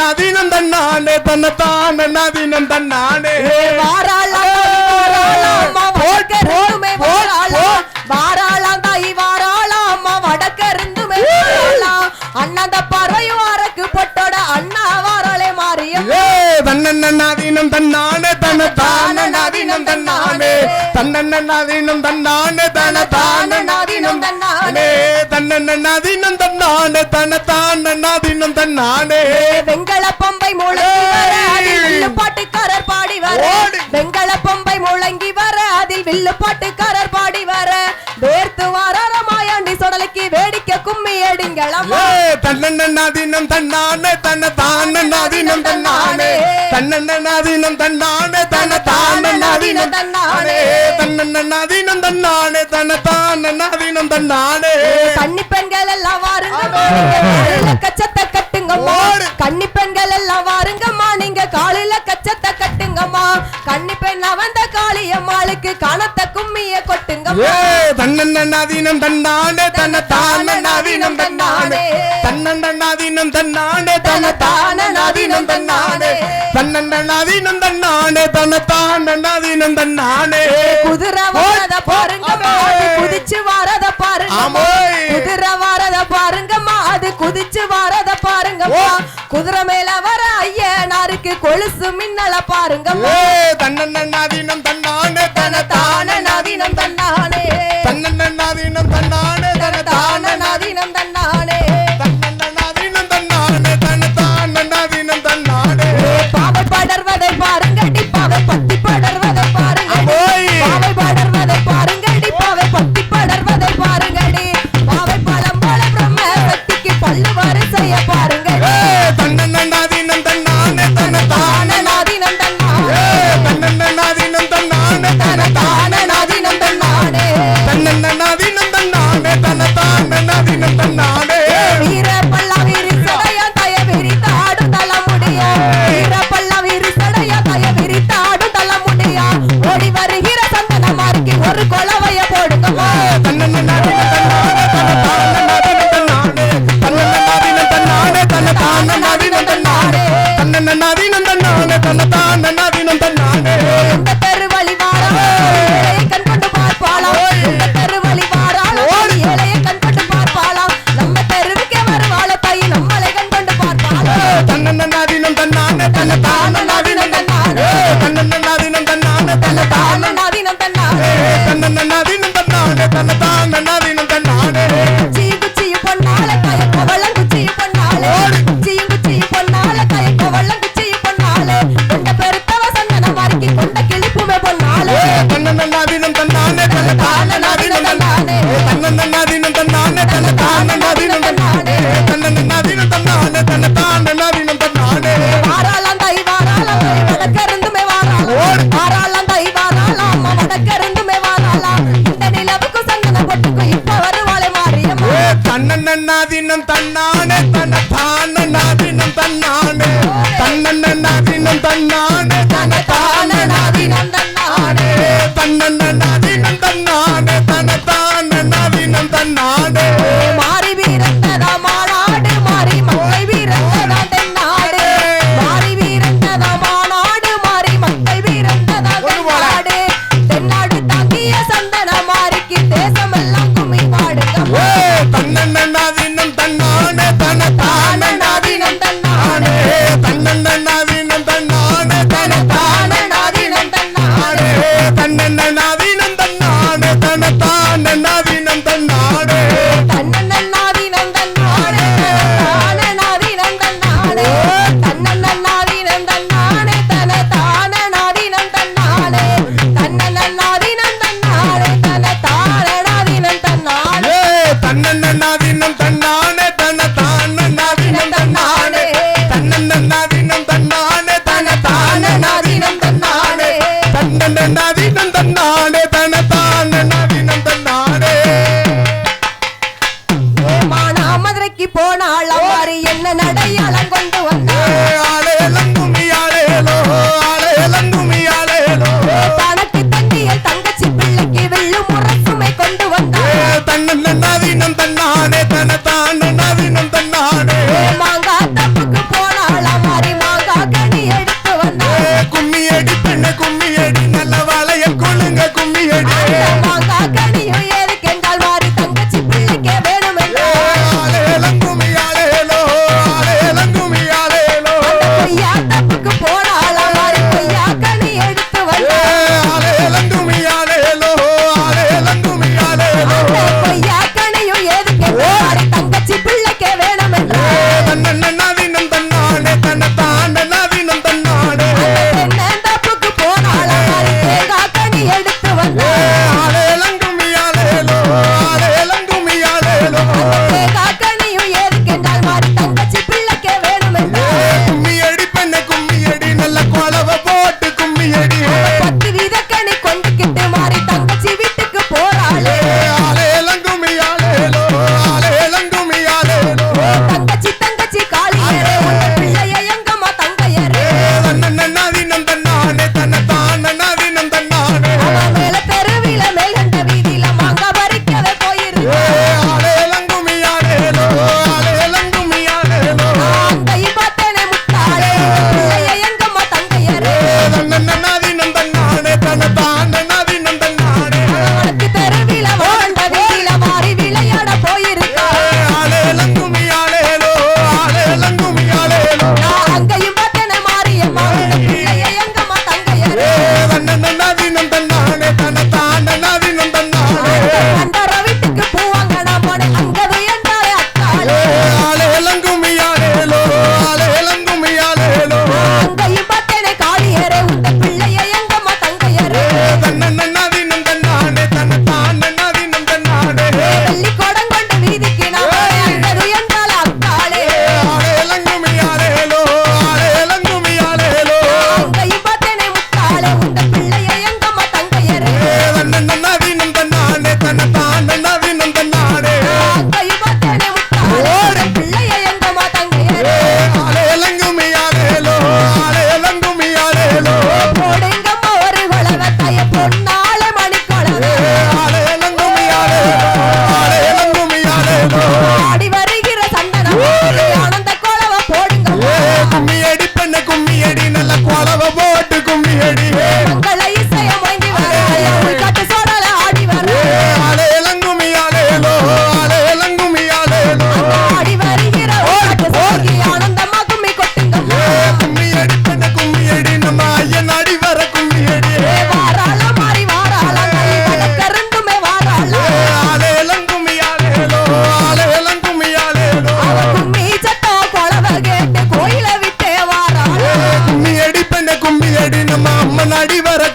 நாதினம் தன்னானே தன்னண்ட நாதினம் தன்னானே. வாராளாம் தாய் வாராளாம் அம்மா வடக்கருந்துமே அண்ணாந்த பறவையும் அரக்கு பொட்டோட அண்ணா வாராளே மாறியம் ஏ தன்னண்ண நாதீனம் தன்னானே தனதான நாதீனம் தன்னானே. தன்னண்ண நாதீனம் தன்னானே தனதான நாதீனம் தன்னானே. தன்னண்ண நாதீனம் தன்னானே தனதான நாதீனம் தன்னானே வெங்கல பம்பை முழங்கி வர அதில் வில்லு பாட்டுக்காரர் பாடி வர. வெங்கல பம்பை முழங்கி வர அதில் வில்லு பாட்டுக்காரர் பாடி ஏ தன்னண்ண நாதீனம் தன்னானே தனதான நாதீனம் தன்னானே. தன்னண்ண நாதீனம் தன்னானே தனதான நாதீனம் தன்னானே. தன்னண்ண நாதீனம் தன்னானே தனதான நாதீனம் தன்னானே. கன்னி பெண்கள் எல்லாம் வாருங்க காலையில கச்சத்தை கட்டுங்கம்மா. ஓடு. கன்னி பெண்கள் எல்லாம் வாருங்கம்மா நீங்க காலையில கச்சத்தை கட்டுங்கம்மா கன்னி பெண் வந்த காளியம்மாளுக்கு கணத்த கும்மிய கொட்டுங்கம்மா. ஏ தன்னண்ண நாதீனம் தன்னானே தனதான நாதீனம் தன்னானே தன்னண்ண நாதீனம் தன்னானே தனதான நாதீனம் தன்னானே தன்னண்ண நாதீனம் தன்னானே தனதான நாதீனம் தன்னானே குதிரை வாரத பாருங்கம்மா. அது குதிச்சு வாரத பாருங்கம்மா. குதிரை வாரத பாருங்கம்மா. அது குதிச்சு வாரத பாருங்கம்மா. குதிரை மேல வர ஐயனாருக்கு கொலுசு மின்னல பாருங்க தன்னண்ணா தினம் தன்னான தன தான தனதான தன்னானே தன்னானே தனதான நாதீனம் தன்னானே கும்மி அடி பெண்ண கும்மி அடி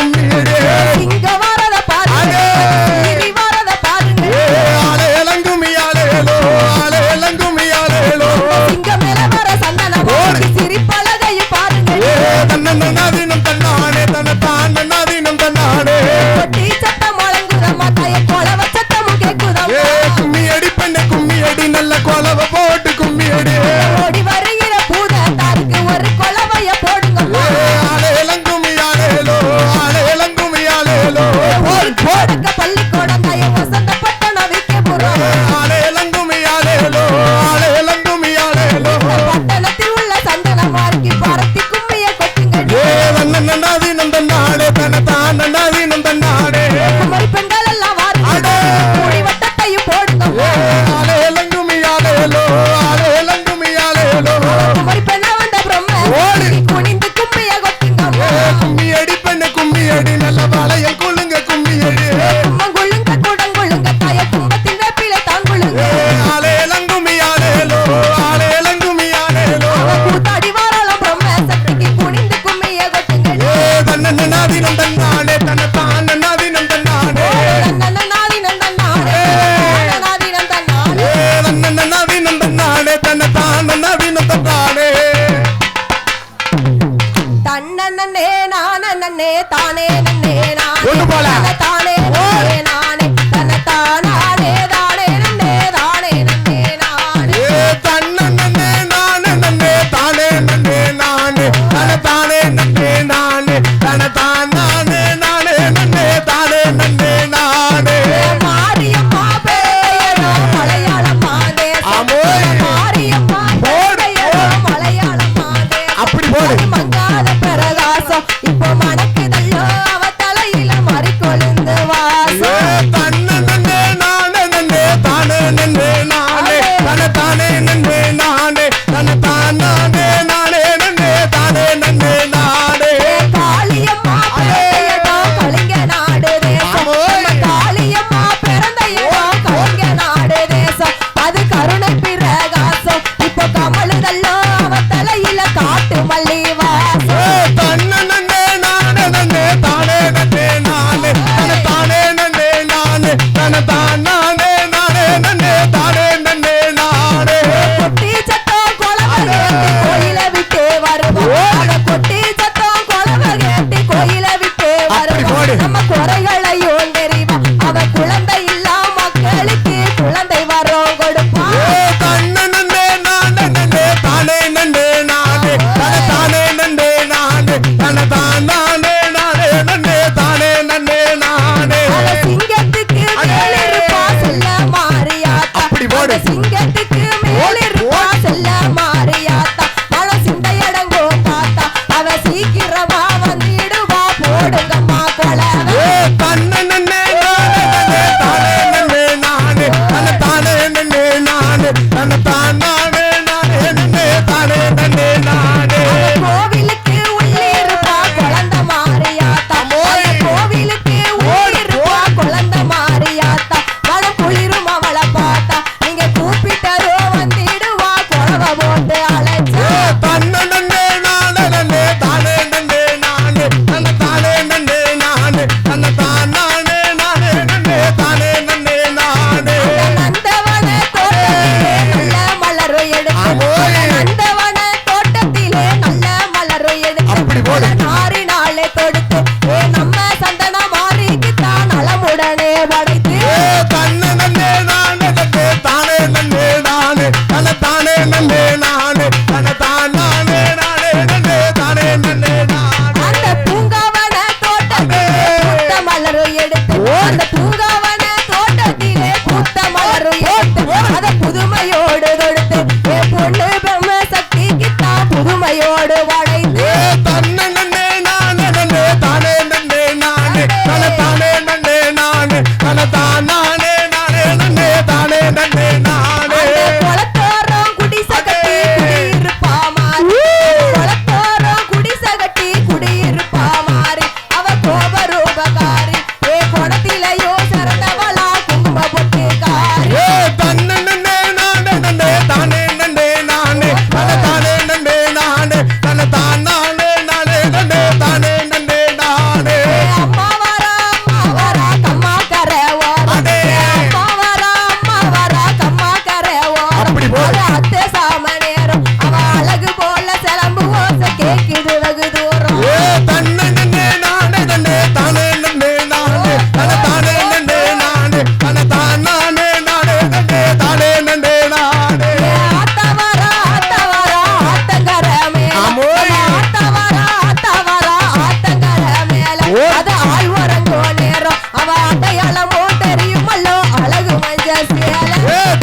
நடத்தும்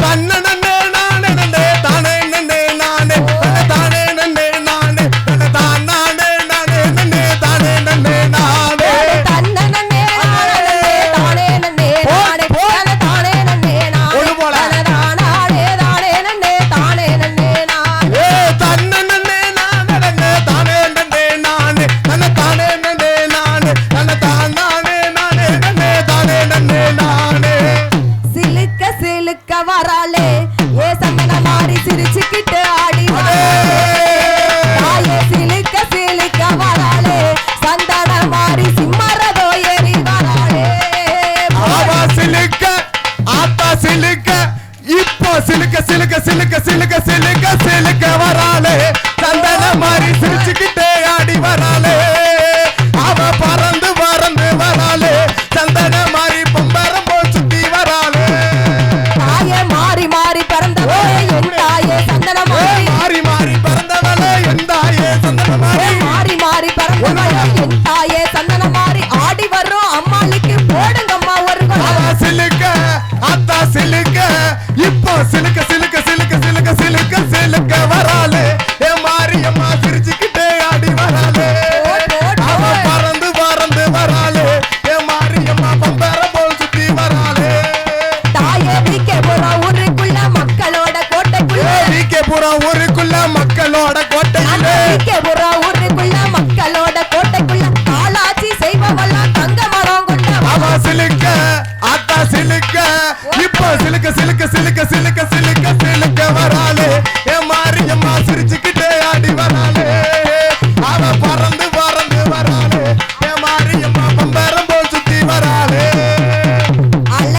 பண்ண